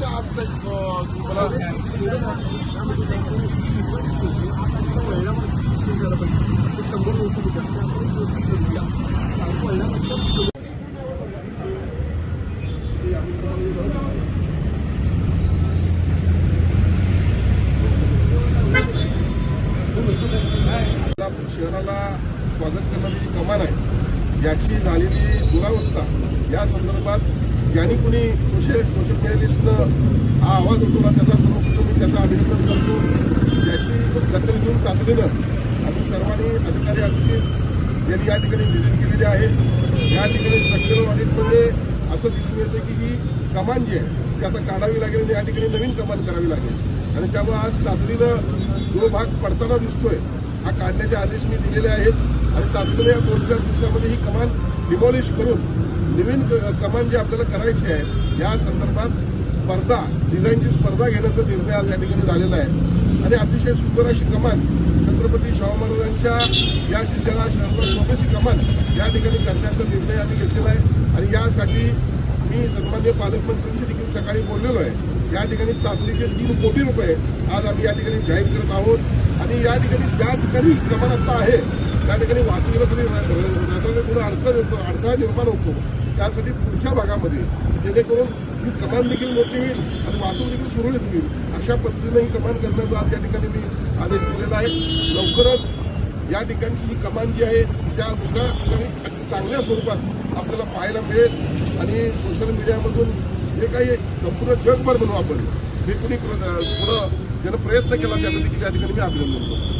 तुमच्या शंभर गोष्टी करूया पहिल्यानंतर शहराला स्वागत करणारी कमान आहे याची झालेली दुरावस्था या संदर्भात ज्यांनी कुणी सोशल सोशल जर्नलिस्टनं हा आवाज उठवला त्याचा सर्वप्रथम मी त्याचं अभिनंदन करतो. याची दखल घेऊन तातडीनं आम्ही सर्वांनी अधिकारी असतील यांनी या ठिकाणी व्हिजिट केलेली आहे या ठिकाणी स्ट्रक्चरल ऑडिटमध्ये असं दिसून येतं की ही कमान जी आहे ती आता काढावी लागेल आणि या ठिकाणी नवीन कमान करावी लागेल. आणि त्यामुळे आज तातडीनं जो भाग पडताना दिसतोय. हा काढण्याचे आदेश मी दिलेले आहेत. आणि तातडीने या दोन चार दिवसामध्ये ही कमान डिमॉलिश करून नवीन कमान जी आपल्याला करायची आहे या संदर्भात स्पर्धा डिझाईनची स्पर्धा घेण्याचा निर्णय आज या ठिकाणी झालेला आहे. आणि अतिशय सुंदर अशी कमान छत्रपती शाहू महाराजांच्या या जिल्ह्याला शहराला स्वतःची कमान या ठिकाणी करण्याचा निर्णय आम्ही घेतलेला आहे. आणि यासाठी मी सन्मान्य पालकमंत्र्यांशी देखील सकाळी बोललेलो आहे. या ठिकाणी तातडीचे तीन कोटी रुपये आज आम्ही या ठिकाणी जाहीर करत आहोत. आणि या ठिकाणी ज्या ठिकाणी कमान आता आहे. त्या ठिकाणी वाहतुकीला थोडी रस्त्याने थोडा अडचण येतो अडथळा निर्माण होतो. त्यासाठी पुढच्या भागामध्ये जेणेकरून ही कमान देखील मोठी होईल आणि वाहतूक देखील सुरळीत होईल. अशा पद्धतीने ही कमान करण्याचा आज या ठिकाणी मी आदेश दिलेला आहे. लवकरच या ठिकाणची जी कमान जी आहे त्या दुसऱ्या ठिकाणी चांगल्या स्वरूपात आपल्याला पाहायला मिळेल. आणि सोशल मीडियामधून जे काही संपूर्ण जगभर म्हणू आपण हे कुणी थोडं ज्यानं प्रयत्न केला त्यासाठी त्या ठिकाणी मी अभिनंदन करतो.